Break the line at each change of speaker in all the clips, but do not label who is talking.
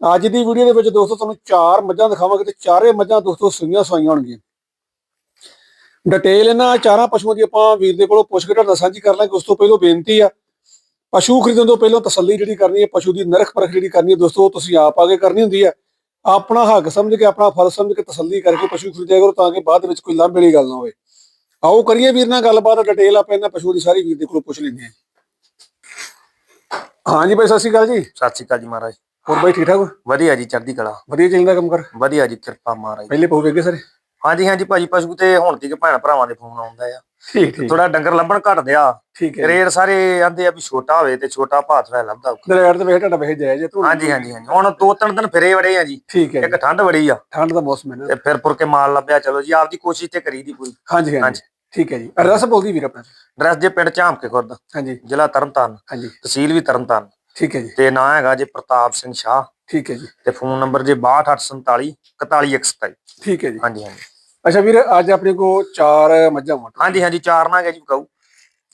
ਅੱਜ ਦੀ ਵੀਡੀਓ ਦੇ ਵਿੱਚ ਦੋਸਤੋ ਤੁਹਾਨੂੰ ਚਾਰ ਮੱਝਾਂ ਦਿਖਾਵਾਂਗੇ ਤੇ ਚਾਰੇ ਮੱਝਾਂ ਦੋਸਤੋ ਸੂਈਆਂ ਸਵਾਈਆਂ ਹੋਣਗੀਆਂ। ਡਿਟੇਲ ਇਹਨਾਂ ਚਾਰਾਂ ਪਸ਼ੂਆਂ ਦੀ ਆਪਾਂ ਵੀਰ ਦੇ ਕੋਲੋਂ ਪੁੱਛ ਕੇ ਤੁਹਾਡਾ ਸਾਂਝੀ ਕਰ ਲਾਂਗੇ। ਉਸ ਤੋਂ ਪਹਿਲਾਂ ਬੇਨਤੀ ਆ, ਪਸ਼ੂ ਖਰੀਦਣ ਤੋਂ ਪਹਿਲਾਂ ਤਸੱਲੀ ਜਿਹੜੀ ਕਰਨੀ ਹੈ, ਪਸ਼ੂ ਦੀ ਨਰਖ ਪਰਖ ਜਿਹੜੀ ਕਰਨੀ ਹੈ ਦੋਸਤੋ ਤੁਸੀਂ ਆਪ ਆਗੇ ਕਰਨੀ ਹੁੰਦੀ ਹੈ ਆਪਣਾ ਹੱਕ ਸਮਝ ਕੇ, ਆਪਣਾ ਫਰਜ਼ ਸਮਝ ਕੇ ਤਸੱਲੀ ਕਰਕੇ ਪਸ਼ੂ ਖਰੀਦਿਆ ਕਰੋ ਤਾਂ ਕਿ ਬਾਅਦ ਵਿੱਚ ਕੋਈ ਲਾਂਭੇ ਵਾਲੀ ਗੱਲ ਨਾ ਹੋਵੇ। ਆਓ ਕਰੀਏ ਵੀਰ ਨਾਲ ਗੱਲਬਾਤ ਡਿਟੇਲ ਆਪਾਂ ਇਹਨਾਂ ਪਸ਼ੂ ਦੀ ਸਾਰੀ ਵੀਰ ਦੇ ਕੋਲੋਂ ਪੁੱਛ ਲੈਂਦੇ ਹਾਂ। ਹਾਂਜੀ ਬਾਈ, ਸਤਿ ਸ਼੍ਰੀ ਅਕਾਲ ਜੀ।
ਸਤਿ ਸ਼੍ਰੀ ਅਕਾਲ ਜੀ ਮਹਾਰਾਜ।
ਹੋਰ ਬਾਈ ਠੀਕ ਠਾਕ ਹੋ?
ਵਧੀਆ ਜੀ ਚੜ੍ਹਦੀ ਕਲਾ।
ਵਧੀਆ ਚੱਲਦਾ ਕੰਮ ਕਰ?
ਵਧੀਆ ਜੀ ਕਿਰਪਾ ਮਹਾਰਾਜ
ਪਹਿਲੇ ਪਹੂ ਵੇਗੇ ਸਾਰੇ?
ਹਾਂਜੀ ਹਾਂਜੀ ਭਾਜੀ ਪਸ਼ੂ ਤੇ ਹੁਣ ਤੀਕ ਭੈਣ ਭਰਾਵਾਂ ਦੇ ਫੋਨ ਆਉਂਦਾ ਆ।
ਠੀਕ
ਥੋੜਾ ਡੰਗਰ ਲੱਭਣ ਘਟ ਦਿਆ
ਠੀਕ ਹੈ
ਰੇਟ ਸਾਰੇ ਆਂਦੇ ਆ ਵੀ ਛੋਟਾ ਹੋਵੇ ਤੇ ਛੋਟਾ ਭਾਤ ਹੋਇਆ ਲੱਭਦਾ ਹੋਊ।
ਦਰਗਾੜ ਤੇ ਵੇਖ ਤੁਹਾਡਾ ਵੇਖ ਜਾਇਜ਼ ਹੈ ਤੂੰ
ਹਾਂਜੀ ਹਾਂਜੀ ਹਾਂਜੀ। ਹੁਣ ਦੋ ਤਿੰਨ ਦਿਨ ਫਿਰੇ ਵੜੇ ਆ ਜੀ।
ਠੀਕ ਹੈ
ਇੱਕ
ਜੀ।
ਠੰਡ ਬੜੀ ਆ।
ਠੰਡ ਦਾ ਮੌਸਮ ਹੈ ਨਾ
ਤੇ ਫਿਰ ਪੁਰ ਕੇ ਮਾਲ ਲੱਭਿਆ ਚਲੋ ਜੀ ਆਪਦੀ ਕੋਸ਼ਿਸ਼ ਤੇ ਕਰੀ ਦੀ ਪੂਰੀ
ਹਾਂਜੀ ਹਾਂਜੀ।
ਹਾਂਜੀ।
ਠੀਕ ਹੈ ਜੀ। ਐਡਰੈਸ ਬੋਲਦੀ ਵੀਰ ਆਪਣਾ।
ਡਰੈਸ ਜੇ ਪਿੰਡ ਝਾਮਕੇ ਖੁਰਦ
ਹਾਂਜੀ।
ਜ਼ਿਲ੍ਹਾ ਤਰਨਤਾਰਨ।
ਹਾਂਜੀ।
ਤਹਿਸੀਲ ਵੀ ਤਰਨਤਾਰਨ।
ਠੀਕ ਹੈ ਜੀ।
ਤੇ ਨਾਂ ਹੈਗਾ ਜੀ ਪ੍ਰਤਾਪ ਸਿੰਘ ਸ਼ਾਹ।
ਠੀਕ ਹੈ ਜੀ।
ਤੇ ਫੋਨ ਨੰਬਰ ਜੇ 6247 41127
ਠੀਕ ਹੈ ਜੀ।
ਹਾਂਜੀ ਹਾਂਜੀ।
ਅੱਛਾ ਵੀਰ ਅੱਜ ਆਪਣੇ ਕੋਲ ਚਾਰ ਮੱਝਾਂ ਵਾਂ
ਹਾਂਜੀ ਹਾਂਜੀ ਚਾਰ ਨਾ ਹੈਗਾ ਜੀ ਬਕਾਊ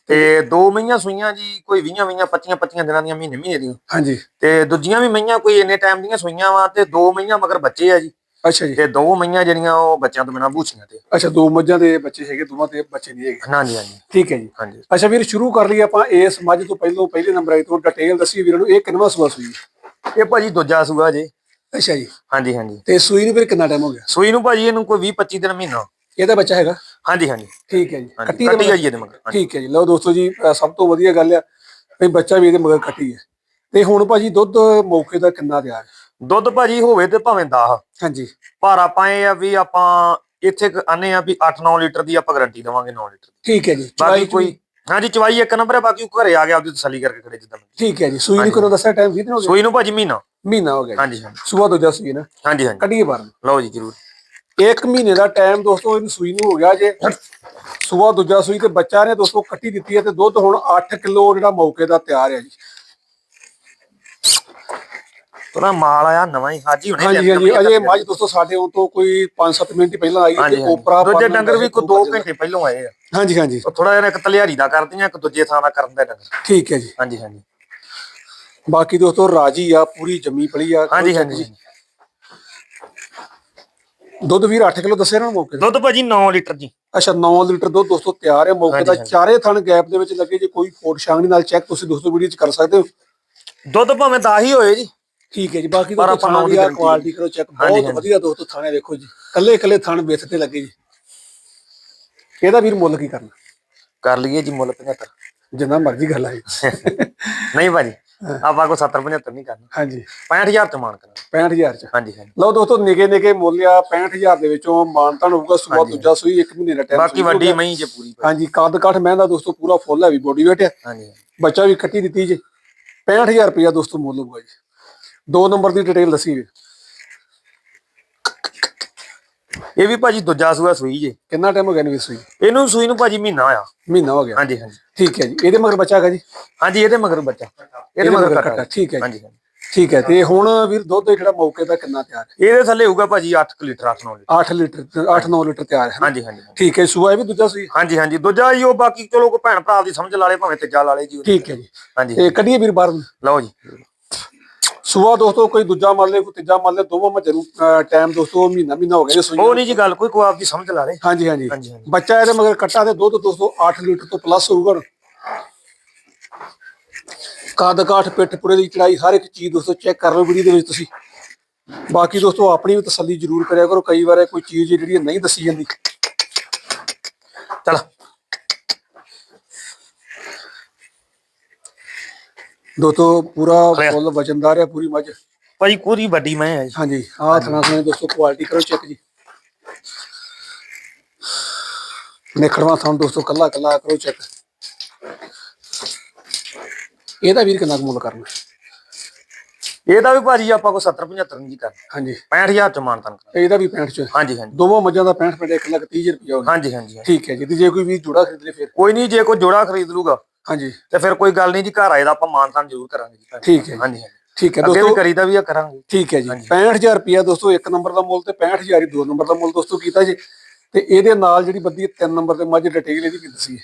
ਤੇ ਦੋ ਮਈਆਂ ਸੂਈਆਂ ਜੀ ਕੋਈ 20 ਮਈਆਂ 25 25 ਦਿਨਾਂ ਦੀਆਂ ਮਹੀਨੇ ਮਹੀਨੇ ਦੀਆਂ।
ਹਾਂਜੀ।
ਤੇ ਦੂਜੀਆਂ ਵੀ ਮਈਆਂ ਕੋਈ ਇੰਨੇ ਟਾਈਮ ਦੀਆਂ ਸੂਈਆਂ ਵਾ ਤੇ ਦੋ ਮਈਆਂ ਮਗਰ ਬੱਚੇ ਆ ਜੀ।
ਅੱਛਾ ਜੀ।
ਤੇ ਦੋ ਮਈਆਂ ਜਿਹੜੀਆਂ ਉਹ ਬੱਚਿਆਂ ਤੋਂ ਬਿਨਾਂ ਬੂਛੀਆਂ ਤੇ।
ਅੱਛਾ ਦੋ ਮੱਝਾਂ ਦੇ ਬੱਚੇ ਹੈਗੇ ਦੋਵਾਂ ਦੇ ਬੱਚੇ ਨਹੀਂ ਹੈਗੇ।
ਹਾਂਜੀ ਹਾਂਜੀ
ਠੀਕ ਹੈ ਜੀ।
ਹਾਂਜੀ।
ਅੱਛਾ ਵੀਰ ਸ਼ੁਰੂ ਕਰ ਲਈਏ ਆਪਾਂ ਇਸ ਮੱਝ ਤੋਂ ਪਹਿਲਾਂ ਪਹਿਲੇ ਨੰਬਰ ਆਈ ਤੋਂ। ਡਿਟੇਲ ਦੱਸੀ ਵੀਰਾਂ ਨੂੰ ਇਹ ਕਿੰਨਵਾਂ ਸੂਆ ਸੂਈ?
ਇਹ ਭਾਜੀ ਦੂਜਾ ਸੂਆ ਜੀ।
ਅੱਛਾ ਜੀ।
ਹਾਂਜੀ ਹਾਂਜੀ।
ਤੇ ਸੂਈ ਨੂੰ ਫਿਰ ਕਿੰਨਾ ਟਾਈਮ ਹੋ ਗਿਆ?
ਸੂਈ ਨੂੰ ਭਾਜੀ ਇਹਨੂੰ ਕੋਈ 20 25 ਦਿਨ ਮਹੀਨਾ।
ਇਹਦਾ ਬੱਚਾ ਹੈਗਾ?
ਹਾਂਜੀ ਹਾਂਜੀ।
ਠੀਕ ਹੈ ਜੀ। ਕੱਟੀ ਦੇ
ਕੱਟੀ ਆ
ਮਗਰ-। ਠੀਕ ਹੈ ਜੀ। ਲਓ ਦੋਸਤੋ ਜੀ ਸਭ ਤੋਂ ਵਧੀਆ ਗੱਲ ਆ ਵੀ ਬੱਚਾ ਵੀ ਇਹਦੇ ਮਗਰ ਕੱਟੀ ਹੈ। ਤੇ ਹੁਣ ਭਾਜੀ ਦੁੱਧ ਮੌਕੇ ਦਾ ਕਿੰਨਾ ਤਿਆਰ
ਦੁੱਧ ਭਾਜੀ ਹੋਵੇ ਤੇ ਭਾਵੇਂ 10
ਹਾਂਜੀ।
ਪਰ ਆਪਾਂ ਇਹ ਆ ਵੀ ਆਪਾਂ ਇੱਥੇ ਆਨੇ ਆ ਵੀ 8-9 ਲੀਟਰ ਦੀ ਆਪਾਂ ਗਾਰੰਟੀ ਦੇਵਾਂਗੇ 9 ਲੀਟਰ ਦੀ।
ਠੀਕ ਹੈ ਜੀ
ਬਾਕੀ ਕੋਈ ਹਾਂਜੀ ਚਵਾਈ ਇੱਕ ਨੰਬਰ ਹੈ ਬਾਕੀ ਘਰੇ ਆ ਗਿਆ ਆਪਦੀ ਤਸੱਲੀ ਕਰਕੇ ਖੜੇ ਜਿੱਦਾਂ।
ਠੀਕ ਹੈ ਜੀ ਸੂਈ ਨੂੰ। ਕਦੋਂ ਦੱਸਿਆ ਟਾਈਮ 20 ਦਿਨ ਹੋ ਗਏ
ਸੂਈ ਨੂੰ ਭਾਜੀ ਮਹੀਨਾ।
ਮਹੀਨਾ ਹੋ ਗਿਆ
ਹਾਂਜੀ ਹਾਂਜੀ।
ਸੂਆ ਦੂਜਾ ਸੂਈ ਨਾ?
ਹਾਂਜੀ ਹਾਂਜੀ।
ਕੱਢੀਏ ਬਾਹਰ।
ਲਓ ਜੀ ਜਰੂਰ।
ਇੱਕ ਮਹੀਨੇ ਦਾ ਟਾਈਮ ਦੋਸਤੋ ਇਹਨੂੰ ਸੂਈ ਨੂੰ ਹੋ ਗਿਆ ਜੇ। ਸੂਆ ਦੂਜਾ ਸੂਈ ਤੇ ਬੱਚਾ ਨੇ ਦੋਸਤੋ ਕੱਟੀ ਦਿੱਤੀ ਹੈ ਤੇ ਦੁੱਧ ਹੁਣ 8 ਕਿਲੋ ਜਿਹੜਾ ਮੌਕੇ ਦਾ ਤਿਆਰ ਹੈ ਜੀ।
ਉਹਦਾ ਮਾਲ ਆਇਆ ਨਵਾਂ ਹੀ ਹਾਜੀ ਹੁਣੇ
ਹਾਂਜੀ ਹਾਂਜੀ। ਅਜੇ ਮੱਝ ਦੋਸਤੋ ਸਾਡੇ ਉਹ ਤੋਂ ਕੋਈ 5-7 ਮਿੰਟ ਪਹਿਲਾਂ ਆਈ ਤੇ। ਉਪਰਾ
ਦੂਜੇ ਡੰਗਰ ਵੀ ਕੋਈ 2 ਘੰਟੇ ਪਹਿਲਾਂ ਆਏ ਆ।
ਹਾਂਜੀ ਹਾਂਜੀ।
ਥੋੜਾ ਜਿਹਾ ਇੱਕ ਤਲਿਆਰੀ ਦਾ ਕਰਦੀਆਂ ਇੱਕ ਦੂਜੇ ਥਾਂ ਦਾ ਕਰਨ ਦਾ ਡੰਗਰ।
ਠੀਕ ਹੈ ਜੀ।
ਹਾਂਜੀ ਹਾਂਜੀ।
ਬਾਕੀ ਦੋਸਤੋ ਰਾਜੀ ਆ ਪੂਰੀ ਜੰਮੀ ਪਲੀ ਆ
ਹਾਂਜੀ ਹਾਂਜੀ।
ਦੁੱਧ ਵੀਰ 8 ਕਿਲੋ ਦੱਸਿਆ ਨਾ ਮੌਕੇ ਤੇ?
ਦੁੱਧ ਭਾਜੀ 9 ਲੀਟਰ ਜੀ।
ਅੱਛਾ 9 ਲੀਟਰ ਦੁੱਧ ਦੋਸਤੋ ਤਿਆਰ ਹੈ ਮੌਕੇ ਦਾ। ਚਾਰੇ ਥਣ ਗੈਪ ਦੇ ਵਿੱਚ ਲੱਗੇ ਜੇ ਕੋਈ ਫੋਟ ਛਾਂਗਣੀ ਨਾਲ ਚੈੱਕ ਤੁਸੀਂ ਦੋਸਤੋ ਵੀਡੀਓ 'ਚ ਕਰ ਸਕਦੇ ਹੋ।
ਦੁੱਧ ਭਾਵੇਂ 10 ਹੀ ਹੋਏ ਜੀ।
ਠੀਕ ਹੈ ਜੀ ਬਾਕੀ
ਪਰ
ਦੋਸਤੋ
ਆਪਾਂ
ਥਾਂ
ਨੌਂ
ਦੀ ਕੁਆਲਿਟੀ ਕਰੋ ਚੈੱਕ ਬਹੁਤ। ਵਧੀਆ ਦੋਸਤੋ ਥਾਣੇ ਵੇਖੋ ਜੀ। ਕੱਲੇ ਕੱਲੇ ਥਣ ਵਿੱਥ ਤੇ ਲੱਗੇ ਜੀ। ਇਹਦਾ ਵੀਰ ਮੁੱਲ ਕੀ ਕਰਨਾ?
ਕਰ ਲਈਏ ਜੀ ਮੁੱਲ 75
ਜਿੰਨਾ ਮਰਜ਼ੀ ਗੱਲ ਆਈ
ਨਹੀਂ ਭਾਜੀ ਆਪਾਂ ਕੋ 70 75 ਨਹੀਂ ਕਰਨਾ।
ਹਾਂਜੀ।
65000 ਤੇ ਮਾਨ ਕਰਾਂਗੇ।
65000 ਚ।
ਹਾਂਜੀ ਹਾਂਜੀ।
ਲਓ ਦੋਸਤੋ ਨਿਕੇ ਨਿਕੇ ਮੁੱਲ ਆ 65000 ਦੇ ਵਿੱਚੋਂ ਮਾਨਤਾਨ ਹੋਊਗਾ ਸੂਆ। ਦੂਜਾ ਸੂਈ ਇੱਕ ਮਹੀਨੇ ਦਾ ਟਾਈਮ
ਬਾਕੀ ਵੱਡੀ ਮਹੀਂ ਜੇ ਪੂਰੀ।
ਹਾਂਜੀ ਕੱਦ ਕਾਠ ਮਹਿੰਦਾ ਦੋਸਤੋ ਪੂਰਾ ਫੁੱਲ ਹੈ ਵੀ ਬੋਡੀ ਵੇਟ ਹੈ।
ਹਾਂਜੀ
ਬੱਚਾ ਵੀ ਕੱਟੀ ਦਿੱਤੀ ਜੇ। 65000 ਰੁਪਇਆ ਦੋਸਤੋ ਮੁੱਲ ਹੋਊਗਾ ਜੀ। ਦੋ ਨੰਬਰ ਦੀ ਡਿਟੇਲ ਦੱਸੀ ਵੀ
ਇਹ ਵੀ ਭਾਜੀ ਦੂਜਾ ਸੂਆ ਸੂਈ ਜੇ।
ਕਿੰਨਾ ਟਾਈਮ ਹੋ ਗਿਆ ਨੇ ਸੂਈ?
ਇਹਨੂੰ ਸੂਈ ਨੂੰ ਭਾਜੀ ਮਹੀਨਾ ਹੋਇਆ।
ਮਹੀਨਾ ਹੋ ਗਿਆ।
ਹਾਂਜੀ ਹਾਂਜੀ।
ਠੀਕ ਹੈ ਜੀ। ਇਹਦੇ ਮਗਰ ਬੱਚਾ ਹੈਗਾ ਜੀ?
ਹਾਂਜੀ ਇਹਦੇ ਮਗਰ ਬੱਚਾ। ਇਹਦੇ ਮਗਰ ਕੱਟਾ।
ਠੀਕ ਹੈ ਜੀ।
ਹਾਂਜੀ
ਠੀਕ ਹੈ। ਤੇ ਹੁਣ ਵੀਰ ਦੁੱਧ ਜਿਹੜਾ ਮੌਕੇ ਦਾ ਕਿੰਨਾ ਤਿਆਰ ਹੈ?
ਇਹਦੇ ਥੱਲੇ ਹੋਊਗਾ ਭਾਜੀ 8 ਲੀਟਰ 8-9 ਲੀਟਰ।
8 ਲੀਟਰ 8-9 ਲੀਟਰ ਤਿਆਰ ਹੈ?
ਹਾਂਜੀ ਹਾਂਜੀ।
ਠੀਕ ਹੈ ਸੂਆ ਇਹ ਵੀ ਦੂਜਾ ਸੂਈ
ਹਾਂਜੀ ਹਾਂਜੀ। ਦੂਜਾ ਹੀ ਉਹ ਬਾਕੀ ਚਲੋ ਕੋ ਭੈਣ ਭਰਾ ਦੀ ਸਮਝ ਲਾ ਲੇ ਭਾਵੇਂ ਤੀਜਾ ਲਾ ਲੇ ਜੀ।
ਠੀਕ ਹੈ ਜੀ।
ਹਾਂਜੀ
ਤੇ ਕੱਢੀਏ ਵੀਰ ਬਾਹਰ।
ਲਓ ਜੀ।
ਸੂਆ ਦੋਸਤੋ ਕੋਈ ਦੂਜਾ ਮੰਨ ਲੇ ਕੋਈ ਤੀਜਾ ਮੰਨ ਲੇ ਦੋਵਾਂ ਮੱਝ ਨੂੰ ਟਾਈਮ ਦੋਸਤੋ ਮਹੀਨਾ ਮਹੀਨਾ ਹੋ ਗਿਆ ਜੀ ਸੂਈ
ਉਹ ਨਹੀਂ ਜੀ ਗੱਲ ਕੋਈ ਕੋ ਆਪਦੀ ਸਮਝ ਲਾ ਲੇ
ਹਾਂਜੀ ਹਾਂਜੀ। ਬੱਚਾ ਇਹਦੇ ਮਗਰ ਕੱਟਾ ਤੇ ਦੁੱਧ ਦੋਸਤੋ 8 ਲੀਟਰ ਤੋਂ ਪਲੱਸ ਹੋਊਗਾ। ਕਾਦ ਕਾਠ ਪਿੱਠ ਪੁਰੇ ਦੀ ਚੜਾਈ ਹਰ ਇੱਕ ਚੀਜ਼ ਦੋਸਤੋ ਚੈੱਕ ਕਰ ਲਓ ਵੀਡੀਓ ਦੇ ਵਿੱਚ ਤੁਸੀਂ। ਬਾਕੀ ਦੋਸਤੋ ਆਪਣੀ ਵੀ ਤਸੱਲੀ ਜ਼ਰੂਰ ਕਰਿਆ ਕਰੋ। ਕਈ ਵਾਰ ਕੋਈ ਚੀਜ਼ ਜਿਹੜੀ ਨਹੀਂ ਦੱਸੀ ਜਾਂਦੀ।
ਚਲ।
ਦੋਸਤੋ ਪੂਰਾ। ਫੁੱਲ ਵਜਨਦਾਰ ਹੈ ਪੂਰੀ ਮੱਝ।
ਭਾਜੀ ਪੂਰੀ ਵੱਡੀ ਮੈਂ ਹੈ ਜੀ।
ਹਾਂਜੀ ਆਹ ਥਣਾ ਥਣੇ ਦੋਸਤੋ ਕੁਆਲਿਟੀ ਕਰੋ ਚੈੱਕ ਜੀ। ਨਿਖੜਵਾ ਥਾਂ ਦੋਸਤੋ ਕੱਲਾ ਕੱਲਾ ਕਰੋ ਚੈੱਕ ਇਹਦਾ ਵੀਰ ਕਿੰਨਾ ਕੁ ਮੁੱਲ ਕਰਨਾ?
ਇਹਦਾ ਵੀ ਭਾਜੀ ਆਪਾਂ ਕੋ 70 75 ਨਹੀਂ ਕਰਨਾ।
ਹਾਂਜੀ।
65000 ਚ ਮਾਨਤਨ
ਇਹਦਾ ਵੀ 65 ਚ।
ਹਾਂਜੀ ਹਾਂਜੀ।
ਦੋਵਾਂ ਮੱਝਾਂ ਦਾ 65 65 1 ਲੱਖ 30 ਰੁਪਇਆ ਹੋਣਾ
ਹਾਂਜੀ ਹਾਂਜੀ ਹਾਂਜੀ।
ਠੀਕ ਹੈ ਜੀ ਤੇ ਜੇ ਕੋਈ ਵੀ ਜੋੜਾ ਖਰੀਦ ਲੇ ਫਿਰ?
ਕੋਈ ਨਹੀਂ ਜੇ ਕੋਈ ਜੋੜਾ ਖਰੀਦ ਲੂਗਾ
ਹਾਂਜੀ।
ਤੇ ਫਿਰ ਕੋਈ ਗੱਲ ਨਹੀਂ ਜੀ ਘਰ ਆਏ ਦਾ ਆਪਾਂ ਮਾਨਤਨ ਜ਼ਰੂਰ ਕਰਾਂਗੇ ਜੀ।
ਠੀਕ ਹੈ ਜੀ।
ਹਾਂਜੀ ਹਾਂਜੀ।
ਠੀਕ ਹੈ
ਅੱਗੇ ਵੀ
ਦੋਸਤੋ
ਕਰੀਦਾ ਵੀ ਆ ਕਰਾਂਗੇ।
ਠੀਕ ਹੈ ਜੀ। 65000 ਰੁਪਇਆ ਦੋਸਤੋ ਇੱਕ ਨੰਬਰ ਦਾ ਮੁੱਲ ਤੇ 65000 ਹੀ ਦੋ ਨੰਬਰ ਦਾ ਮੁੱਲ ਦੋਸਤੋ ਕੀਤਾ ਜੀ। ਤੇ ਇਹਦੇ ਨਾਲ ਜਿਹੜੀ ਬੱਦੀ ਹੈ ਤਿੰਨ ਨੰਬਰ ਤੇ ਮੱਝ ਡਿਟੇਲ ਇਹਦੀ ਕੀ ਦੱਸੀ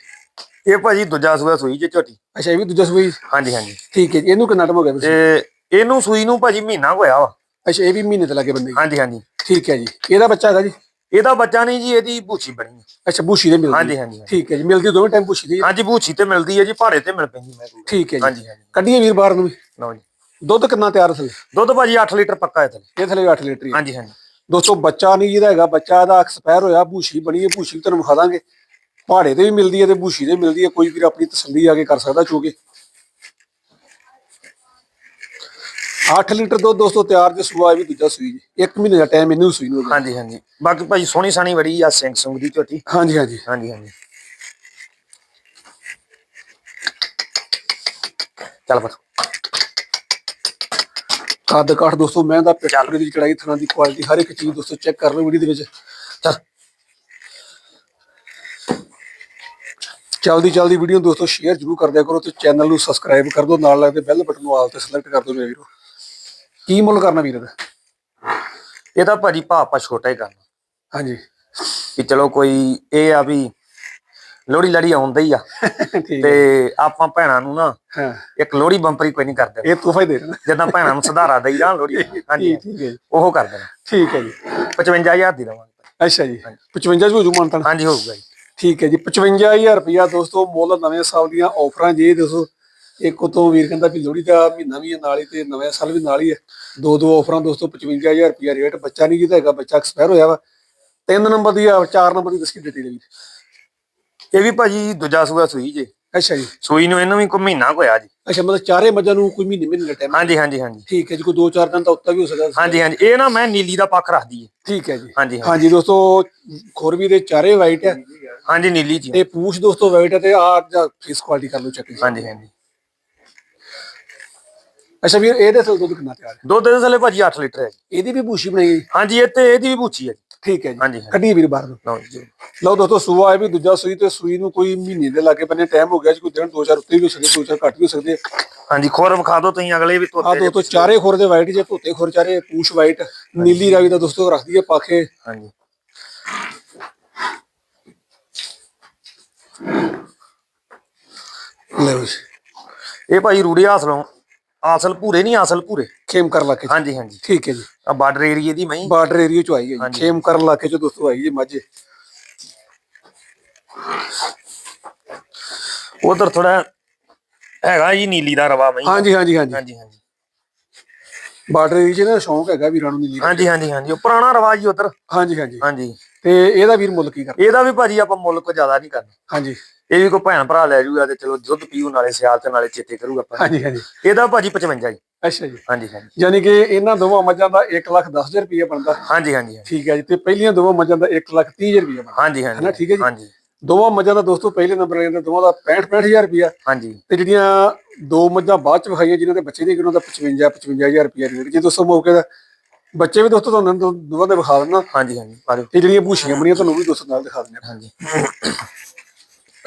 ਇਹ ਭਾਜੀ ਦੂਜਾ ਸੂਆ ਸੂਈ ਜੇ ਝੋਟੀ।
ਅੱਛਾ ਇਹ ਵੀ ਦੂਜਾ ਸੂਈ?
ਹਾਂਜੀ ਹਾਂਜੀ।
ਠੀਕ ਹੈ ਜੀ ਇਹਨੂੰ ਕਿੰਨਾ ਟਾਈਮ ਹੋ ਗਿਆ ਤੁਸੀਂ?
ਤੇ ਇਹਨੂੰ ਸੂਈ ਨੂੰ ਭਾਜੀ ਮਹੀਨਾ ਕੁ ਹੋਇਆ ਵਾ।
ਅੱਛਾ ਇਹ ਵੀ ਮਹੀਨੇ ਤੇ ਲੱਗੇ ਬੰਦੇ
ਹਾਂਜੀ ਹਾਂਜੀ।
ਠੀਕ ਹੈ ਜੀ। ਇਹਦਾ ਬੱਚਾ ਹੈਗਾ ਜੀ?
ਇਹਦਾ ਬੱਚਾ ਨਹੀਂ ਜੀ ਇਹਦੀ ਬੂਛੀ ਬਣੀ ਹੈ।
ਅੱਛਾ ਬੂਸ਼ੀ ਦੇ ਮਿਲਦੀ
ਹਾਂਜੀ ਹਾਂਜੀ ਹਾਂਜੀ।
ਠੀਕ ਹੈ ਜੀ ਮਿਲਦੀ ਦੋਵੇਂ ਟਾਈਮ ਬੂਸ਼ੀ ਦੀ ਹੈ।
ਹਾਂਜੀ ਬੂਛੀ ਤੇ ਮਿਲਦੀ ਹੈ ਜੀ ਭਾੜੇ ਤੇ ਮਿਲ ਪੈਂਦੀ ਮੈਂ
ਠੀਕ ਹੈ ਜੀ।
ਹਾਂਜੀ ਹਾਂਜੀ।
ਕੱਢੀਏ ਵੀਰ ਬਾਹਰ ਨੂੰ ਵੀ?
ਲਓ ਜੀ।
ਦੁੱਧ ਕਿੰਨਾ ਤਿਆਰ ਥਲੇ?
ਦੁੱਧ ਭਾਜੀ 8 ਲੀਟਰ ਪੱਕਾ ਹੈ ਥਲੇ।
ਇਹ ਥਲੇ 8 ਲੀਟਰ ਹੀ ਹੈ।
ਹਾਂਜੀ ਹਾਂਜੀ।
ਦੋਸਤੋ ਬੱਚਾ ਨਹੀਂ ਜਿਹਦਾ ਹੈਗਾ ਬੱਚਾ ਦਾ ਐਕਸਪਾਇਰ ਹੋਇਆ ਬੂਸ਼ੀ ਬਣੀ ਹੈ ਬੂਸ਼ੀ ਵੀ ਤੁਹਾਨੂੰ ਵਿਖਾ ਦਾਂਗੇ। ਪਹਾੜੇ ਤੇ ਵੀ ਮਿਲਦੀ ਹੈ ਤੇ ਬੂਸ਼ੀ ਤੇ ਵੀ ਮਿਲਦੀ ਹੈ ਕੋਈ ਵੀਰ ਆਪਣੀ ਤਸੱਲੀ ਆ ਕੇ ਕਰ ਸਕਦਾ ਚੋਕੇ 8 ਲੀਟਰ ਦੁੱਧ ਦੋਸਤੋ ਤਿਆਰ ਜੇ ਸੂਆ ਵੀ ਦੂਜਾ ਸੂਈ ਜੀ। ਇੱਕ ਮਹੀਨੇ ਦਾ ਟਾਈਮ ਇਹਨੂੰ ਸੂਈ ਨੂੰ ਹੋ ਗਿਆ।
ਹਾਂਜੀ ਹਾਂਜੀ। ਬਾਕੀ ਭਾਜੀ ਸੋਹਣੀ ਸਾਣੀ ਬੜੀ ਆ ਸਿੰਘ ਸੁੰਗ ਦੀ ਝੋਟੀ।
ਹਾਂਜੀ ਹਾਂਜੀ।
ਹਾਂਜੀ ਹਾਂਜੀ। ਚੱਲ ਪਰ
ਕੱਦ ਕਾਠ ਦੋਸਤੋ ਮੈਂ ਦਾ ਪਿੱਛੇ ਦੀ ਚੜਾਈ ਥਣਾ ਦੀ ਕੁਆਲਿਟੀ ਹਰ ਇੱਕ ਚੀਜ਼ ਦੋਸਤੋ ਚੈੱਕ ਕਰ ਲਓ ਵੀਡੀਓ ਦੇ ਵਿੱਚ।
ਚੱਲ।
ਚਲਦੀ ਚਲਦੀ ਵੀਡੀਓ ਦੋਸਤੋ ਸ਼ੇਅਰ ਜਰੂਰ ਕਰ ਦਿਆ ਕਰੋ ਤੇ ਚੈਨਲ ਨੂੰ ਸਬਸਕ੍ਰਾਈਬ ਕਰ ਦਿਓ ਨਾਲ ਲੱਗਦੇ ਬੈਲ ਬਟਨ ਨੂੰ ਆਲ ਤੇ ਸਿਲੈਕਟ ਕਰ ਦਿਓ ਮੇਰੇ ਵੀਰੋ। ਕੀ ਮੁੱਲ ਕਰਨਾ ਵੀਰ ਦਾ?
ਇਹਦਾ ਭਾਜੀ ਭਾਅ ਆਪਾਂ ਛੋਟਾ ਹੀ ਕਰਨਾ।
ਹਾਂਜੀ।
ਕਿ ਚਲੋ ਕੋਈ ਇਹ ਆ ਵੀ ਲੋੜੀ ਲੜੀ ਆਉਂਦਾ ਹੀ ਆ। ਤੇ ਆਪਾਂ ਭੈਣਾਂ ਨੂੰ ਨਾ ਇੱਕ ਲੋੜੀ ਬੰਪਰੀ ਕੋਈ ਨਹੀਂ ਕਰਦੇ
ਇਹ ਤੋਹਫਾ ਹੀ ਦੇ ਦੇਣਾ।
ਜਿੱਦਾਂ ਭੈਣਾਂ ਨੂੰ ਸੁਧਾਰਾ ਦੇਈ ਜਾਣ ਲੋੜੀ ਹਾਂਜੀ।
ਠੀਕ ਹੈ
ਉਹ ਕਰ ਦੇਣਾ।
ਠੀਕ ਹੈ ਜੀ।
55000 ਦੀ ਦਵਾਂਗੇ।
ਅੱਛਾ ਜੀ। 55 ਚ ਹੋ ਜੂ ਮਾਨਤਨ
ਹਾਂਜੀ ਹੋਊਗਾ ਜੀ।
ਠੀਕ ਹੈ ਜੀ। 55000 ਰੁਪਇਆ ਦੋਸਤੋ ਮੁੱਲ ਨਵੇਂ ਸਾਲ ਦੀਆਂ ਆਫਰਾਂ ਜੇ ਦੋਸਤੋ ਇੱਕ ਉਤੋਂ ਵੀਰ ਕਹਿੰਦਾ ਵੀ ਲੋਹੜੀ ਦਾ ਮਹੀਨਾ ਵੀ ਹੈ ਨਾਲ ਹੀ ਤੇ ਨਵੇਂ ਸਾਲ ਵੀ ਨਾਲ ਹੀ ਹੈ। ਦੋ ਦੋ ਆਫਰਾਂ ਦੋਸਤੋ 55000 ਰੁਪਇਆ ਰੇਟ ਬੱਚਾ ਨਹੀਂ ਹੈਗਾ ਬੱਚਾ ਐਕਸਪਾਇਰ ਹੋਇਆ ਵਾ। ਤਿੰਨ ਨੰਬਰ ਦੀ ਆ ਚਾਰ ਨੰਬਰ ਦੀ ਦੱਸੀ ਡਿਟੇਲ ਵੀ।
ਇਹ ਵੀ ਭਾਜੀ ਦੂਜਾ ਸੂਆ ਸੂਈ ਜੇ।
ਅੱਛਾ ਜੀ।
ਸੂਈ ਨੂੰ ਇਹਨੂੰ ਵੀ ਕੋਈ ਮਹੀਨਾ ਹੋਇਆ ਜੀ।
ਅੱਛਾ ਮਤਲਬ ਚਾਰੇ ਮੱਝਾਂ ਨੂੰ ਕੋਈ ਮਹੀਨੇ ਮਹੀਨੇ ਟਾਈਮ
ਹਾਂਜੀ ਹਾਂਜੀ ਹਾਂਜੀ।
ਠੀਕ ਹੈ ਜੀ ਕੋਈ ਦੋ ਚਾਰ ਦਿਨ ਤਾਂ ਉੱਤਾ ਵੀ ਹੋ ਸਕਦਾ।
ਹਾਂਜੀ ਹਾਂਜੀ। ਇਹ ਨਾ ਮੈਂ ਨੀਲੀ ਦਾ ਪੱਖ ਰੱਖਦੀ ਏ।
ਠੀਕ ਹੈ ਜੀ।
ਹਾਂਜੀ ਹਾਂਜੀ।
ਹਾਂਜੀ ਦੋਸਤੋ ਖੋਰਵੀ ਦੇ ਚਾਰੇ ਵਾਈਟ ਹੈ।
ਹਾਂਜੀ ਨੀਲੀ ਜੀ।
ਤੇ ਪੂਛ ਦੋਸਤੋ ਵਾਈਟ ਹੈ ਤੇ ਆ ਫੇਸ ਕੁਆਲਿਟੀ ਕਰ ਲਓ ਚੈੱਕ
ਹਾਂਜੀ ਹਾਂਜੀ।
ਅੱਛਾ ਵੀਰ ਇਹਦੇ ਤੋਂ ਦੁੱਧ ਕਿੰਨਾ ਤਿਆਰ ਹੈ?
ਦੁੱਧ ਦੇ ਥੱਲੇ ਭਾਜੀ 8 ਲੀਟਰ ਹੈ। ਜੀ
ਇਹਦੀ ਵੀ ਭੂਸ਼ੀ ਬਣਾਈ ਹੈ?
ਹਾਂਜੀ ਇਹ ਤੇ ਇਹਦੀ ਵੀ ਪੁੱਛੀ ਹੈ ਜੀ।
ਠੀਕ ਹੈ ਜੀ। ਕੱਢੀ ਵੀਰ ਬਾਹਰ ਨੂੰ।
ਲਓ ਜੀ।
ਲਓ ਦੋਸਤੋ ਸੂਆ ਇਹ ਵੀ ਦੂਜਾ ਸੂਈ ਤੇ ਸੂਈ ਨੂੰ ਕੋਈ ਮਹੀਨੇ ਦੇ ਲਾਗੇ ਬੰਨੇ ਟਾਈਮ ਹੋ ਗਿਆ ਜੀ ਕੋਈ ਦਿਨ ਦੋ ਚਾਰ ਉੱਤੇ ਵੀ ਹੋ ਸਕਦੇ ਦੋ ਚਾਰ ਘੱਟ ਵੀ ਹੋ ਸਕਦੇ।
ਹਾਂਜੀ ਖੋਰ ਵਿਖਾ ਦਿਓ ਤੁਸੀਂ ਅਗਲੇ ਵੀ
ਆ
ਤੋਤੇ
ਦੋਸਤੋ ਚਾਰੇ ਖੁਰ ਦੇ ਵਾਈਟ ਜੇ ਧੋਤੇ ਖੁਰ ਚਾਰੇ ਪੂਛ ਵਾਈਟ ਨੀਲੀ ਰਾਵੀ ਦਾ ਦੋਸਤੋ ਰੱਖਦੀ ਹੈ ਪਾਖੇ।
ਹਾਂਜੀ।
ਲਓ ਜੀ।
ਇਹ ਭਾਜੀ ਰੂੜੇ ਹਾਸਲੋਂ ਹਾਸਲ ਪੂਰੇ ਨਹੀਂ ਹਾਸਲ ਪੂਰੇ
ਖੇਮ ਕਰ ਲਾਕੇ
ਹਾਂਜੀ ਹਾਂਜੀ।
ਠੀਕ ਹੈ ਜੀ।
ਆ ਬਾਰਡਰ ਏਰੀਏ ਦੀ ਮਹੀਂ।
ਬਾਰਡਰ ਏਰੀਆ ਚ ਆਈ ਹੈ ਜੀ। ਖੇਮ ਕਰਨ ਲਾਕੇ ਚ ਦੋਸਤੋ ਆਈ ਹੈ ਮੱਝ।
ਉਧਰ ਥੋੜਾ ਹੈਗਾ ਜੀ ਨੀਲੀ ਦਾ ਰਵਾ ਮਹੀਂ।
ਹਾਂਜੀ ਹਾਂਜੀ ਹਾਂਜੀ।
ਹਾਂਜੀ ਹਾਂਜੀ।
ਬਾਰਡਰ ਏਰੀਆ ਚ ਨਾ ਸ਼ੌਂਕ ਹੈਗਾ ਵੀਰਾਂ ਨੂੰ ਨੀਲੀ ਦਾ।
ਹਾਂਜੀ ਹਾਂਜੀ ਹਾਂਜੀ। ਉਹ ਪੁਰਾਣਾ ਰਵਾ ਜੀ ਉਧਰ।
ਹਾਂਜੀ ਹਾਂਜੀ।
ਹਾਂਜੀ।
ਤੇ ਇਹਦਾ ਵੀਰ ਮੁੱਲ ਕੀ ਕਰਦਾ?
ਇਹਦਾ ਵੀ ਭਾਜੀ ਆਪਾਂ ਮੁੱਲ ਕੋ ਜ਼ਿਆਦਾ ਨਹੀਂ ਕਰਨਾ।
ਹਾਂਜੀ।
ਇਹ ਵੀ ਕੋਈ ਭੈਣ ਭਰਾ ਲੈ ਜੂਗਾ ਤੇ ਚਲੋ ਦੁੱਧ ਪੀਊ ਨਾਲੇ ਸਿਆਲ ਤੇ ਨਾਲੇ ਚੇਤੇ ਕਰੂਗਾ ਆਪਾਂ।
ਹਾਂਜੀ ਹਾਂਜੀ।
ਇਹਦਾ ਭਾਜੀ 55 ਜੀ।
ਅੱਛਾ ਜੀ।
ਹਾਂਜੀ ਹਾਂਜੀ।
ਯਾਨੀ ਕਿ ਇਹਨਾਂ ਦੋਵਾਂ ਮੱਝਾਂ ਦਾ 1 ਲੱਖ 10 ਹਜ਼ਾਰ ਰੁਪਏ ਬਣਦਾ।
ਹਾਂਜੀ ਹਾਂਜੀ।
ਠੀਕ ਹੈ ਜੀ ਤੇ ਪਹਿਲੀਆਂ ਦੋਵਾਂ ਮੱਝਾਂ ਦਾ 1 ਲੱਖ 30 ਹਜ਼ਾਰ ਰੁਪਏ ਬਣਦਾ।
ਹਾਂਜੀ
ਹੈ
ਹਾਂਜੀ
ਠੀਕ ਹੈ ਜੀ?
ਹਾਂਜੀ।
ਦੋਵਾਂ ਮੱਝਾਂ ਦਾ ਦੋਸਤੋ ਪਹਿਲੇ ਨੰਬਰ ਵਾਲੀਆਂ ਦਾ ਦੋਵਾਂ ਦਾ 65 65000 ਰੁਪਏ
ਹਾਂਜੀ।
ਤੇ ਜਿਹੜੀਆਂ ਦੋ ਮੱਝਾਂ ਬਾਅਦ ਚ ਵਿਖਾਈਆਂ ਜਿਨ੍ਹਾਂ ਦੇ ਬੱਚੇ ਨਹੀਂ ਉਹਨਾਂ ਦਾ 55 55000 ਰੁਪਏ ਰੇਟ ਜੇ ਦੋਸਤੋ ਮੌਕੇ ਦਾ ਬੱਚੇ ਵੀ ਦੋਸਤੋ ਤੁਹਾਨੂੰ ਦੋਵਾਂ ਦੇ ਵਿਖਾ ਦਿੰਦਾ।
ਹਾਂਜੀ ਹਾਂਜੀ।
ਤੇ ਜਿਹੜੀਆਂ ਭੂਸ਼ੀਆਂ ਬਣੀਆਂ ਤੁਹਾਨੂੰ ਵੀ ਦੋਸਤੋ ਨਾਲ ਦਿਖਾ ਦਿੰਦੇ
ਹਾਂਜੀ।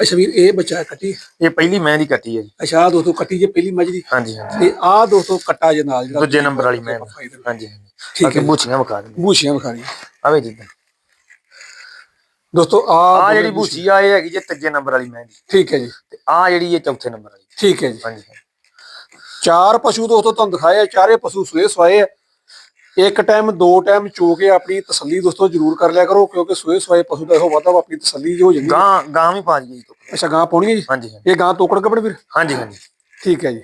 ਅੱਛਾ ਵੀਰ ਇਹ ਬੱਚਾ ਕੱਟੀ?
ਇਹ ਪਹਿਲੀ ਮੈਂ ਦੀ ਕੱਟੀ ਹੈ ਜੀ।
ਅੱਛਾ ਆਹ ਦੋਸਤੋ ਕੱਟੀ ਜੇ ਪਹਿਲੀ ਮੱਝ ਦੀ।
ਹਾਂਜੀ ਹਾਂਜੀ।
ਤੇ ਆਹ ਦੋਸਤੋ ਕੱਟਾ ਜੇ ਨਾਲ ਜਿਹੜਾ
ਦੂਜੇ ਨੰਬਰ ਵਾਲੀ ਮੈਂ
ਇਹਦੇ-
ਹਾਂਜੀ
ਠੀਕ ਹੈ
ਹੈ ਬੂਚੀਆਂ ਵਿਖਾ ਦਿੰਦੇ।
ਭੂਸ਼ੀਆਂ ਵਿਖਾਣੀਆਂ
ਆਵੇ ਜਿੱਦਾਂ
ਦੋਸਤੋ ਆ
ਆ ਜਿਹੜੀ ਬੂਚੀ ਆ ਇਹ ਹੈਗੀ ਜੇ ਤੀਜੇ ਨੰਬਰ ਵਾਲੀ ਮੈਂ ਦੀ।
ਠੀਕ ਹੈ ਜੀ।
ਤੇ ਆ ਜਿਹੜੀ ਇਹ ਚੌਥੇ ਨੰਬਰ ਵਾਲੀ।
ਠੀਕ ਹੈ ਜੀ।
ਹਾਂਜੀ ਹਾਂਜੀ।
ਚਾਰ ਪਸ਼ੂ ਦੋਸਤੋ ਤੁਹਾਨੂੰ ਦਿਖਾਏ ਆ ਚਾਰੇ ਪਸ਼ੂ ਸੂਏ ਸਵਾਏ ਆ। ਇੱਕ ਟਾਈਮ ਦੋ ਟਾਈਮ ਚੋ ਕੇ ਆਪਣੀ ਤਸੱਲੀ ਦੋਸਤੋ ਜ਼ਰੂਰ ਕਰ ਲਿਆ ਕਰੋ ਕਿਉਂਕਿ ਸੂਏ ਸਵਾਏ ਪਸ਼ੂ ਦਾ ਇਹੋ ਵਾਧਾ ਆਪਣੀ ਤਸੱਲੀ ਜੋ ਹੋ ਜਾਂਦੀ।
ਗਾਂ ਗਾਂ ਵੀ ਪਾ ਜੀ ਜੀ
ਅੱਛਾ ਗਾਂ ਪਾਉਣੀ ਹੈ ਜੀ?
ਹਾਂਜੀ
ਇਹ ਗਾਂ ਤੋਕੜ ਗੱਬੜ ਵੀਰ?
ਹਾਂਜੀ ਹਾਂਜੀ।
ਠੀਕ ਹੈ ਜੀ।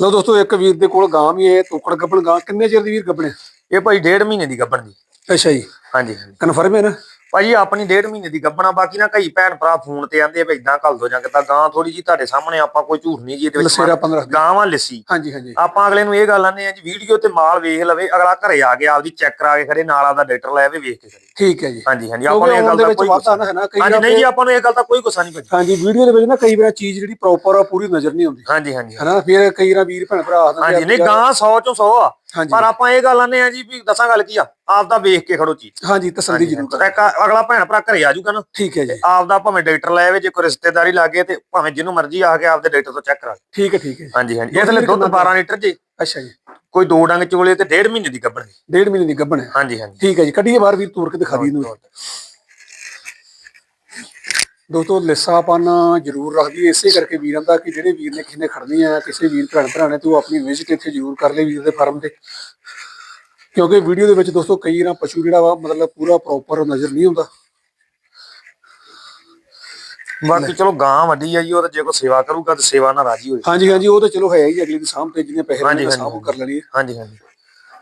ਲਓ ਦੋਸਤੋ ਇੱਕ ਵੀਰ ਦੇ ਕੋਲ ਗਾਂ ਵੀ ਹੈ ਤੋਕੜ ਗੱਬੜ ਗਾਂ। ਕਿੰਨੇ ਚਿਰ ਦੀ ਵੀਰ ਗੱਬੜ ਹੈ?
ਇਹ ਭਾਈ ਡੇਢ ਮਹੀਨੇ ਦੀ ਗੱਭਣ ਦੀ।
ਅੱਛਾ ਜੀ।
ਹਾਂਜੀ ਹਾਂਜੀ।
ਕਨਫਰਮ ਹੈ ਨਾ?
ਭਾਜੀ ਆਪਣੀ ਡੇਢ ਮਹੀਨੇ ਦੀ ਗੱਬਣਾ ਬਾਕੀ ਨਾ ਕਈ ਭੈਣ ਭਰਾ ਫੋਨ ਤੇ ਆਂਦੇ ਆ ਵੀ ਇਦਾਂ ਘੱਲ ਦੋ ਜਾਂ ਕਿਦਾਂ ਗਾਂ ਥੋੜੀ ਜੀ ਤੁਹਾਡੇ ਸਾਹਮਣੇ ਆਪਾਂ ਕੋਈ ਝੂਠ ਨਹੀਂ ਜੀ ਇਹਦੇ ਵਿੱਚ
ਲਸੇਰਾ 15
ਗਾਂ ਵਾਂ ਲਿੱਸੀ।
ਹਾਂਜੀ ਹਾਂਜੀ।
ਆਪਾਂ ਅਗਲੇ ਨੂੰ ਇਹ ਗੱਲ ਆਨੇ ਆ ਜੀ ਵੀਡੀਓ ਤੇ ਮਾਲ ਵੇਖ ਲਵੇ ਅਗਲਾ ਘਰੇ ਆ ਗਿਆ ਆਪਦੀ ਚੈੱਕ ਕਰਾ ਕੇ ਖੜੇ ਨਾਲ ਆਪਦਾ ਡਾਕਟਰ ਲੈ ਆਵੇ ਵੇਖ ਕੇ ਖੜੇ।
ਠੀਕ ਹੈ ਜੀ।
ਹਾਂਜੀ ਹਾਂਜੀ ਆਪਾਂ ਨੂੰ ਇਹ ਗੱਲ
ਦੇ
ਕੋਈ ਗੁੱਸਾ
ਨਾ ਹੈ ਨਾ ਕਈ
ਹਾਂਜੀ ਨਹੀਂ ਜੀ ਆਪਾਂ ਨੂੰ ਇਹ ਗੱਲ ਦਾ ਕੋਈ ਗੁੱਸਾ ਨਹੀਂ ਭਾਜੀ।
ਹਾਂਜੀ ਵੀਡੀਓ ਦੇ ਵਿੱਚ ਨਾ ਕਈ ਵਾਰ ਚੀਜ਼ ਜਿਹੜੀ ਪ੍ਰੋਪਰ ਆ ਪੂਰੀ ਨਜ਼ਰ ਨਹੀਂ ਆਉਂਦੀ।
ਹਾਂਜੀ ਹਾਂਜੀ।
ਹਨਾ ਫਿਰ ਕਈ ਵਾਰ ਵੀਰ ਭੈਣ ਭਰਾ ਆਖਦੇ
ਹਾਂਜੀ ਨਹੀਂ ਗਾਂ 100 ਚੋਂ 100 ਆ। ਪਰ ਆਪਾਂ ਇਹ ਗੱਲ ਆਨੇ ਆ ਜੀ ਵੀ ਦੱਸਾਂ ਗੱਲ ਕੀ ਆ? ਆਪਦਾ ਵੇਖ ਕੇ ਖੜੋ ਚੀਜ਼।
ਹਾਂਜੀ ਤਸੱਲੀ ਜ਼ਰੂਰ
ਅਗਲਾ ਭੈਣ ਭਰਾ ਘਰੇ ਆ ਜਾਊਗਾ ਨਾ।
ਠੀਕ ਹੈ ਜੀ।
ਆਪਦਾ ਭਾਵੇਂ ਡਾਕਟਰ ਲੈ ਆਵੇ ਜੇ ਕੋਈ ਰਿਸ਼ਤੇਦਾਰੀ ਲੱਗੇ ਤੇ ਭਾਵੇਂ ਜਿਹਨੂੰ ਮਰਜ਼ੀ ਆ ਕੇ ਆਪਦੇ ਡਾਕਟਰ ਤੋਂ ਚੈੱਕ ਕਰਾ।
ਠੀਕ ਹੈ ਠੀਕ ਹੈ।
ਹਾਂਜੀ ਹਾਂਜੀ। ਇਹ ਥਲੇ ਦੁੱਧ 12 ਲੀਟਰ ਜੀ।
ਅੱਛਾ ਜੀ।
ਕੋਈ ਦੋ ਡੰਗ ਚੋਲੇ ਤੇ ਡੇਢ ਮਹੀਨੇ ਦੀ ਗੱਭਣ
ਡੇਢ ਮਹੀਨੇ ਦੀ ਗੱਭਣ
ਹਾਂਜੀ ਹਾਂਜੀ।
ਠੀਕ ਹੈ ਜੀ। ਕੱਢੀਏ ਬਾਹਰ ਵੀਰ ਤੋਰ ਕੇ ਦਿਖਾ ਦੀ ਇਹਨੂੰ। ਦੋਸਤੋ ਲਿੱਸਾਪਨ ਜ਼ਰੂਰ ਰੱਖਦੀ ਇਸੇ ਕਰਕੇ ਵੀਰਾਂ ਦਾ ਕਿ ਜਿਹੜੇ ਵੀਰ ਨੇ ਕਿਸੇ ਨੇ ਖੜਨੀ ਆ ਕਿਸੇ ਵੀਰ ਭੈਣ ਭਰਾ ਨੇ ਤੇ ਆਪਣੀ ਵਿਜ਼ਿਟ ਇੱਥੇ ਜ਼ਰੂਰ ਕਰ ਲੈ ਵੀਰ ਦੇ ਫਾਰਮ ਤੇ। ਕਿਉਂਕਿ ਵੀਡੀਓ ਦੇ ਵਿੱਚ ਦੋਸਤੋ ਕਈ ਨਾ ਪਸ਼ੂ ਜਿਹੜਾ ਵਾ ਮਤਲਬ ਪੂਰਾ ਪ੍ਰੋਪਰ ਨਜ਼ਰ ਨਹੀਂ ਆਉਂਦਾ।
ਬਾਕੀ ਚਲੋ ਗਾਂ ਵੱਡੀ ਆ ਜੀ ਉਹ ਤਾਂ ਜੇ ਕੋਈ ਸੇਵਾ ਕਰੂਗਾ ਤਾਂ ਸੇਵਾ ਨਾਲ ਰਾਜੀ ਹੋਏ
ਹਾਂਜੀ ਹਾਂਜੀ ਉਹ ਤਾਂ ਚਲੋ ਹੈ ਹੀ ਅਗਲੀ ਦੀ ਸਾਂਭ ਤੇ ਜਿਹਨੇ ਪੈਸੇ ਲੈਣੇ ਸਾਂਭ ਕਰ ਲੈਣੀ ਹੈ
ਹਾਂਜੀ ਹਾਂਜੀ।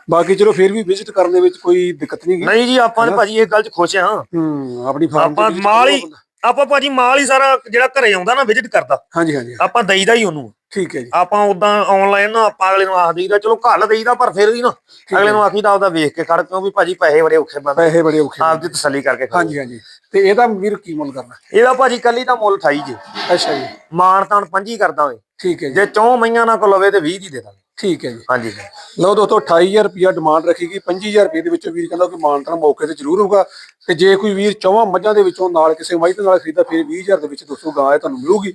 ਬਾਕੀ ਚਲੋ ਫਿਰ ਵੀ ਵਿਜ਼ਿਟ ਕਰਨ ਦੇ ਵਿੱਚ ਕੋਈ ਦਿੱਕਤ ਨਹੀਂ ਗਈ
ਨਹੀਂ ਜੀ ਆਪਾਂ ਨੇ ਭਾਜੀ ਇਹ ਗੱਲ 'ਚ ਖੁਸ਼ ਹਾਂ
ਹੂੰ ਆਪਣੀ ਫਾਰਮ
ਆਪਾਂ ਮਾਲ ਹੀ ਆਪਾਂ ਭਾਜੀ ਮਾਲ ਹੀ ਸਾਰਾ ਜਿਹੜਾ ਘਰੇ ਆਉਂਦਾ ਨਾ ਵਿਜ਼ਿਟ ਕਰਦਾ।
ਹਾਂਜੀ ਹਾਂਜੀ।
ਆਪਾਂ ਦਈਦਾ ਹੀ ਉਹਨੂੰ।
ਠੀਕ ਹੈ ਜੀ।
ਆਪਾਂ ਉਦਾਂ ਆਨਲਾਈਨ ਨਾ ਆਪਾਂ ਅਗਲੇ ਨੂੰ ਆਖ ਦਈਦਾ ਚਲੋ ਘੱਲ ਦਈਦਾ ਪਰ ਫਿਰ ਵੀ ਨਾ ਅਗਲੇ ਨੂੰ ਆਖੀਦਾ ਆਪਦਾ ਵੇਖ ਕੇ ਖੜ ਕਿਉਂ ਵੀ ਭਾਜੀ ਪੈਸੇ ਬੜੇ ਔਖੇ ਬੰਦੇ
ਪੈਸੇ ਬੜੇ ਔਖੇ
ਆਪਦੀ ਤਸੱਲੀ ਕਰਕੇ।
ਹਾਂਜੀ ਹਾਂਜੀ। ਤੇ ਇਹਦਾ ਵੀਰ ਕੀ ਮੁੱਲ ਕਰਨਾ?
ਇਹਦਾ ਭਾਜੀ ਕੱਲੀ ਤਾਂ ਮੁੱਲ 28 ਜੀ।
ਅੱਛਾ ਜੀ।
ਮਾਨ ਤਾਨ 25 ਕਰਦਾ ਓਏ।
ਠੀਕ ਹੈ ਜੀ।
ਜੇ ਚੌਂ ਮਈਆਂ ਨਾ ਕੋ ਲਵੇ ਤੇ 20 ਦੀ ਦੇ ਦਾਂਗੇ।
ਠੀਕ ਹੈ ਜੀ।
ਹਾਂਜੀ
ਲਓ ਦੋਸਤੋ 28000 ਰੁਪਿਆ ਡਿਮਾਂਡ ਰੱਖੀਗੀ। 25000 ਰੁਪਏ ਦੇ ਵਿੱਚੋਂ ਵੀਰ ਕਹਿੰਦਾ ਕਿ ਮਾਨਤਨ ਮੌਕੇ ਤੇ ਜ਼ਰੂਰ ਹੋਊਗਾ। ਤੇ ਜੇ ਕੋਈ ਵੀਰ ਚੌਵਾਂ ਮੱਝਾਂ ਦੇ ਵਿੱਚੋਂ ਨਾਲ ਕਿਸੇ ਮੱਝ ਦੇ ਨਾਲ ਖਰੀਦਾ ਫਿਰ 20000 ਦੇ ਵਿੱਚ ਦੋਸਤੋ ਗਾਂ ਇਹ ਤੁਹਾਨੂੰ ਮਿਲੂਗੀ।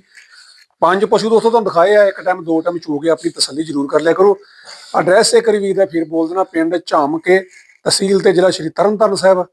ਪੰਜ ਪਸ਼ੂ ਦੋਸਤੋ ਤੁਹਾਨੂੰ ਦਿਖਾਏ ਆ। ਇੱਕ ਟਾਈਮ ਦੋ ਟਾਈਮ ਚੋ ਕੇ ਆਪਣੀ ਤਸੱਲੀ ਜ਼ਰੂਰ ਕਰ ਲਿਆ ਕਰੋ। ਐਡਰੈਸ ਇੱਕ ਵਾਰੀ ਵੀਰ ਦਾ ਫਿਰ ਬੋਲ ਦੇਣਾ ਪਿੰਡ ਝਾਮਕੇ ਤਹਿਸੀਲ ਤੇ ਜ਼ਿਲ੍ਹਾ ਸ਼੍ਰੀ ਤਰਨਤਾਰਨ ਸਾਹਿਬ।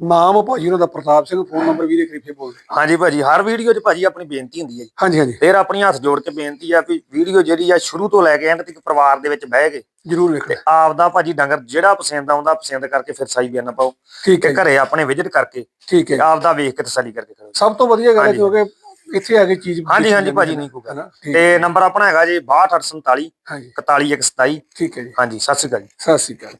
ਨਾਮ ਭਾਜੀ ਉਹਨਾਂ ਦਾ ਪ੍ਰਤਾਪ ਸਿੰਘ ਫੋਨ ਨੰਬਰ ਵੀਰੇ ਕਰੀਫੇ ਬੋਲਦੇ
ਹਾਂਜੀ ਭਾਜੀ ਹਰ ਵੀਡੀਓ 'ਚ ਭਾਜੀ ਆਪਣੀ ਬੇਨਤੀ ਹੁੰਦੀ ਹੈ ਜੀ।
ਹਾਂਜੀ ਹਾਂਜੀ।
ਫਿਰ ਆਪਣੀ ਹੱਥ ਜੋੜ ਕੇ ਬੇਨਤੀ ਆ ਵੀ ਵੀਡੀਓ ਜਿਹੜੀ ਆ ਸ਼ੁਰੂ ਤੋਂ ਲੈ ਕੇ ਐਂਡ ਤੱਕ ਪਰਿਵਾਰ ਦੇ ਵਿੱਚ ਬਹਿ ਕੇ
ਜ਼ਰੂਰ ਵੇਖਣਾ।
ਤੇ ਆਪਦਾ ਭਾਜੀ ਡੰਗਰ ਜਿਹੜਾ ਪਸੰਦ ਆਉਂਦਾ ਪਸੰਦ ਕਰਕੇ ਫਿਰ ਸਾਈ ਬਿਆਨ ਪਾਓ
ਠੀਕ ਹੈ ਜੀ,
ਘਰੇ ਆਪਣੇ ਵਿਜ਼ਿਟ ਕਰਕੇ
ਠੀਕ ਹੈ
ਤੇ
ਜੀ।
ਆਪਦਾ ਵੇਖ ਕੇ ਤਸੱਲੀ ਕਰਕੇ ਕਰੋ।
ਸਭ ਤੋਂ ਵਧੀਆ ਗੱਲ ਹੈ। ਕਿਉਂਕਿ ਇੱਥੇ ਆ ਕੇ ਚੀਜ਼
ਹਾਂਜੀ ਹਾਂਜੀ ਭਾਜੀ ਨਹੀਂ
ਠੀਕ
ਤੇ ਨੰਬਰ ਆਪਣਾ ਹੈਗਾ ਜੀ 6247
ਹਾਂਜੀ।
4127
ਠੀਕ ਹੈ ਜੀ।
ਹਾਂਜੀ ਸਤਿ ਸ਼੍ਰੀ ਅਕਾਲ ਜੀ।
ਸਤਿ ਸ਼੍ਰੀ ਅਕਾਲ